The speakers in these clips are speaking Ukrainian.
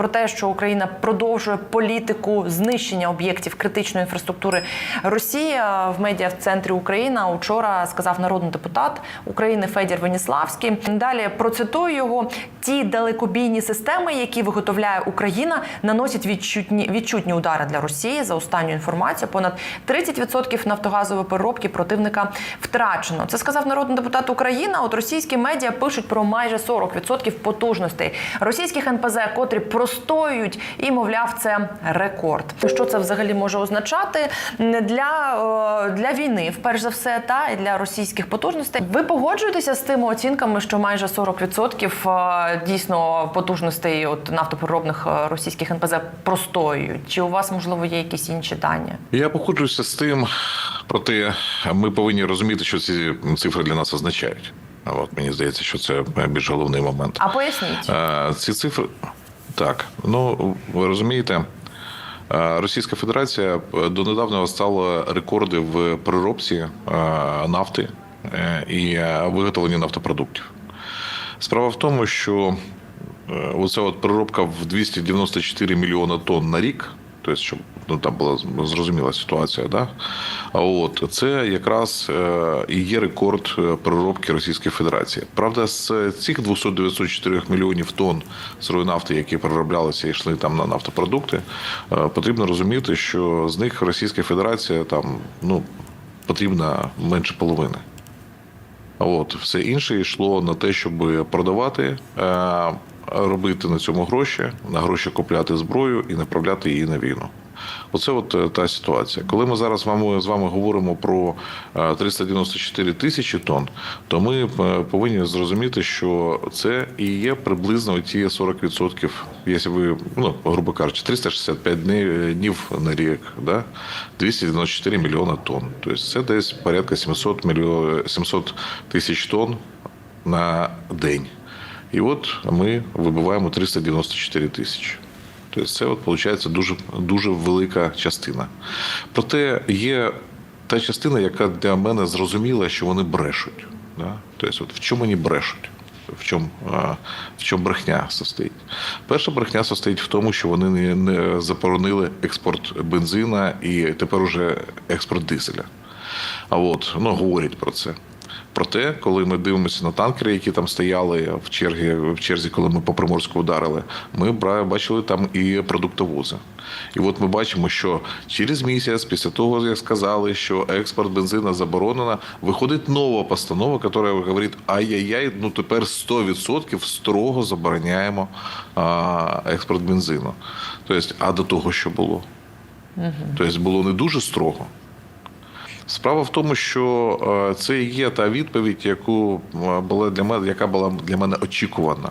про те, що Україна продовжує політику знищення об'єктів критичної інфраструктури Росії в медіа в центрі Україна учора сказав народний депутат України Федір Веніславський. Далі процитую його: ті далекобійні системи, які виготовляє Україна, наносять відчутні відчутні удари для Росії за останню інформацію. Понад 30% нафтогазової переробки противника втрачено. Це сказав народний депутат України. От російські медіа пишуть про майже 40% потужностей російських НПЗ, котрі простоюють, і мовляв, це рекорд. Що це взагалі може означати для, е, для війни, вперше за все, та і для російських потужностей? Ви погоджуєтеся з тими оцінками, що майже 40% е, дійсно потужностей от нафтопереробних е, російських НПЗ простоюють? Чи у вас можливо є якісь інші дані? Я погоджуюся з тим, проте ми повинні розуміти, що ці цифри для нас означають. От мені здається, що це більш головний момент. А поясніть. Ці цифри так. Ну ви розумієте, е, Російська Федерація донедавна стала рекорди в переробці е, нафти е, і е, виготовленні нафтопродуктів. Справа в тому, що е, оця от переробка в 294 мільйона тонн на рік. Тобто, щоб ну, там була зрозуміла ситуація, да? А от це якраз е, і є рекорд е, переробки Російської Федерації. Правда, з цих 294 мільйонів тонн сирої нафти, які перероблялися і йшли там на нафтопродукти, е, потрібно розуміти, що з них Російська Федерація там ну потрібна менше половини. От все інше йшло на те, щоб продавати, робити на цьому гроші, на гроші купляти зброю і направляти її на війну. Оце от е, та ситуація. Коли ми зараз з вами говоримо про е, 394 тисячі тонн, то ми е, повинні зрозуміти, що це і є приблизно ті 40%, якщо ви, ну, грубо кажучи, 365 днів, на рік, да? 294 мільйона тонн. Тобто це десь порядка 700 мільйон, 700 тисяч тонн на день. І от ми вибиваємо 394 тисячі. Тобто це от, виходить дуже, дуже велика частина. Проте є та частина, яка для мене зрозуміла, що вони брешуть. Да? Тобто, от в чому вони брешуть? В чому, в чому брехня состоїть? Перша брехня состоїть в тому, що вони не, не заборонили експорт бензина і тепер уже експорт дизеля. А от ну говорять про це. Проте, коли ми дивимося на танкери, які там стояли в черзі, в черзі, коли ми по Приморську ударили, ми бачили там і продуктовози. І от ми бачимо, що через місяць, після того, як сказали, що експорт бензина заборонено, виходить нова постанова, яка говорить: ай-яй-яй, ну тепер 100% строго забороняємо експорт бензину. Тобто, а до того, що було? Тобто було не дуже строго. Справа в тому, що е, це є та відповідь, яку е, була для мене, яка була для мене очікувана.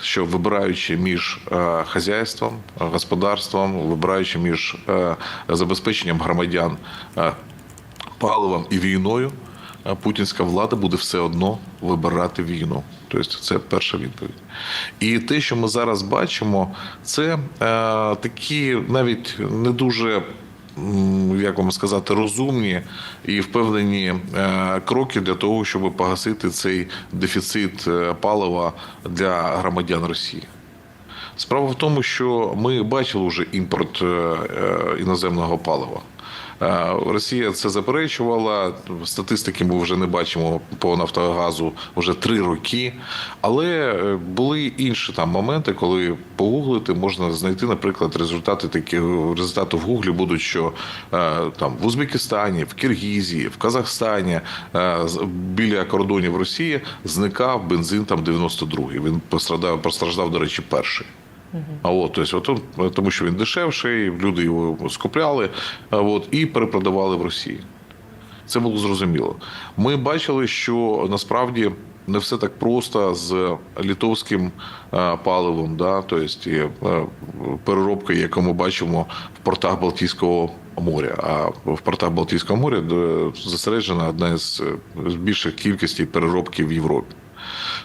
Що вибираючи між е, хазяйством, господарством, вибираючи між забезпеченням громадян паливом і війною, путінська влада буде все одно вибирати війну. Тобто це перша відповідь. І те, що ми зараз бачимо, це такі навіть не дуже як вам сказати, розумні і впевнені е, кроки для того, щоб погасити цей дефіцит е, палива для громадян Росії. Справа в тому, що ми бачили вже імпорт е, іноземного палива. Е, Росія це заперечувала. Статистики ми вже не бачимо по Нафтогазу вже три роки. Але е, були інші там моменти, коли погуглити можна знайти, наприклад, результати такі результати в Гуглі будуть, що е, там в Узбекистані, в Киргізії, в Казахстані біля кордонів Росії зникав бензин там 92-й. Він постраждав, постраждав, до речі, перший. А от, тобто, тому що він дешевший, люди його скупляли а от, і перепродавали в Росії. Це було зрозуміло. Ми бачили, що насправді не все так просто з літовським е, паливом, да? тобто є, е, переробка, яку ми бачимо в портах Балтійського моря. А в портах Балтійського моря де зосереджена одна з е, більших кількостей переробки в Європі.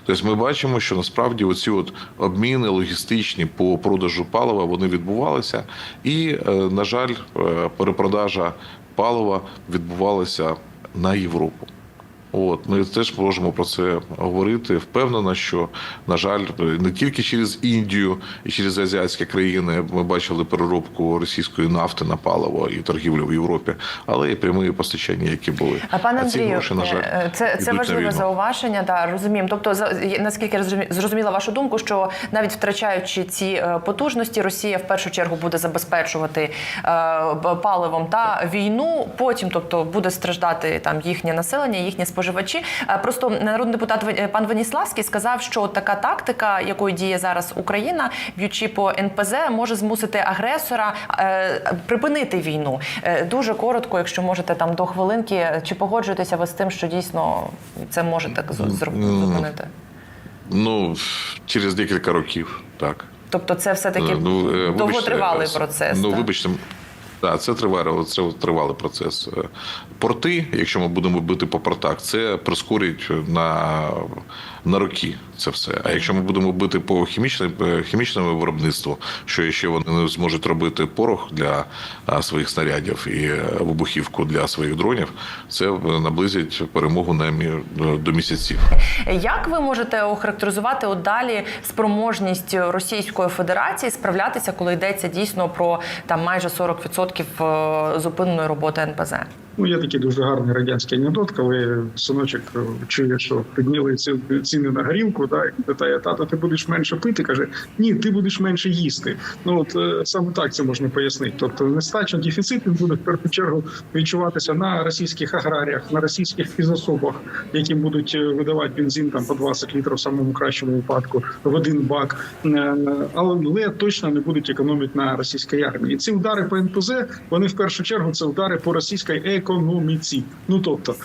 Тобто ми бачимо, що насправді оці от обміни логістичні по продажу палива вони відбувалися, і, е, на жаль, е, перепродажа палива відбувалася на Європу. От ми теж можемо про це говорити. Впевнено, що на жаль, не тільки через Індію і через азіатські країни ми бачили переробку російської нафти на паливо і торгівлю в Європі, але і прямі постачання, які були. А пане Андрію, гроші, на жаль, е, це, це важливе зауваження. Да, розуміємо. Тобто, за наскільки я зрозуміла вашу думку, що навіть втрачаючи ці е, потужності, Росія в першу чергу буде забезпечувати е, паливом та війну. Потім, тобто, буде страждати там їхнє населення, їхні споживачі. Е, Просто народний депутат пан Веніславський сказав, що така тактика, якою діє зараз Україна, б'ючи по НПЗ, може змусити агресора е, припинити війну. Е, Дуже коротко, якщо можете там до хвилинки, чи погоджуєтеся ви з тим, що дійсно це може так з- зру- Ну, зупинити? Ну через декілька років, так. Тобто, це все таки ну, вибачте, довготривалий е, процес. Ну, так? вибачте, так, це тривалий, це тривалий процес. Е, Порти, якщо ми будемо бити по портах, це прискорить на, на роки це все. А якщо ми будемо бити по хімічному, хімічному виробництву, що ще вони не зможуть робити порох для своїх снарядів і е, вибухівку для своїх дронів, це е, наблизить перемогу на до місяців. Як ви можете охарактеризувати от далі спроможність Російської Федерації справлятися, коли йдеться дійсно про там майже 40% е, зупиненої роботи НПЗ? Ну, є такий дуже гарний радянський анекдот, коли синочок чує, що підняли ці- ціни на горілку, да, і питає, тато, ти будеш менше пити? Каже, ні, ти будеш менше їсти. Ну от е, саме так це можна пояснити. Тобто нестача дефіцит буде в першу чергу відчуватися на російських аграріях, на російських фізособах, які будуть е, видавати бензин там по 20 літрів в самому кращому випадку в один бак, Е, але точно не будуть економити на російській армії. І ці удари по НПЗ вони в першу чергу це удари по російській економіці. Ну тобто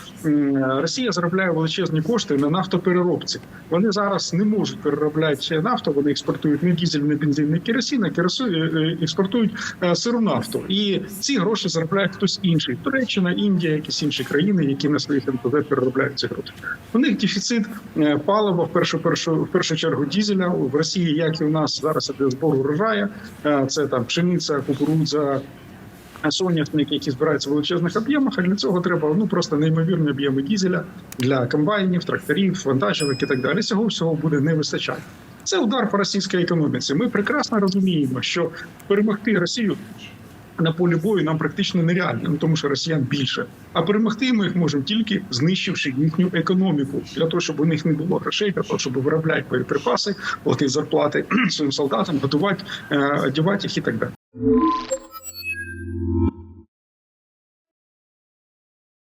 Росія заробляє величезні кошти на нафтопереробці. Вони зараз не можуть переробляти нафту. Вони експортують не дізель, не бензин, не керосин, а керосин е, експортують е, сиру нафту. І ці гроші заробляє хтось інший. Туреччина, Індія, якісь інші країни, які на своїх НПЗ переробляють ці гроші. У них дефіцит е, палива в першу першу в першу чергу дізеля в Росії, як і у нас зараз іде збор урожаю. Е, Це там пшениця, кукурудза. Соняшник, які збираються в величезних об'ємах, а для цього треба ну просто неймовірні об'єми дізеля для комбайнів, тракторів, вантажівок і так далі. Цього всього буде не вистачати. Це удар по російській економіці. Ми прекрасно розуміємо, що перемогти Росію на полі бою нам практично нереально, ну тому що росіян більше. А перемогти ми їх можемо тільки знищивши їхню економіку для того, щоб у них не було грошей, для того, щоб виробляти боєприпаси, платити зарплати своїм солдатам, готувати, е, одягати їх і так далі.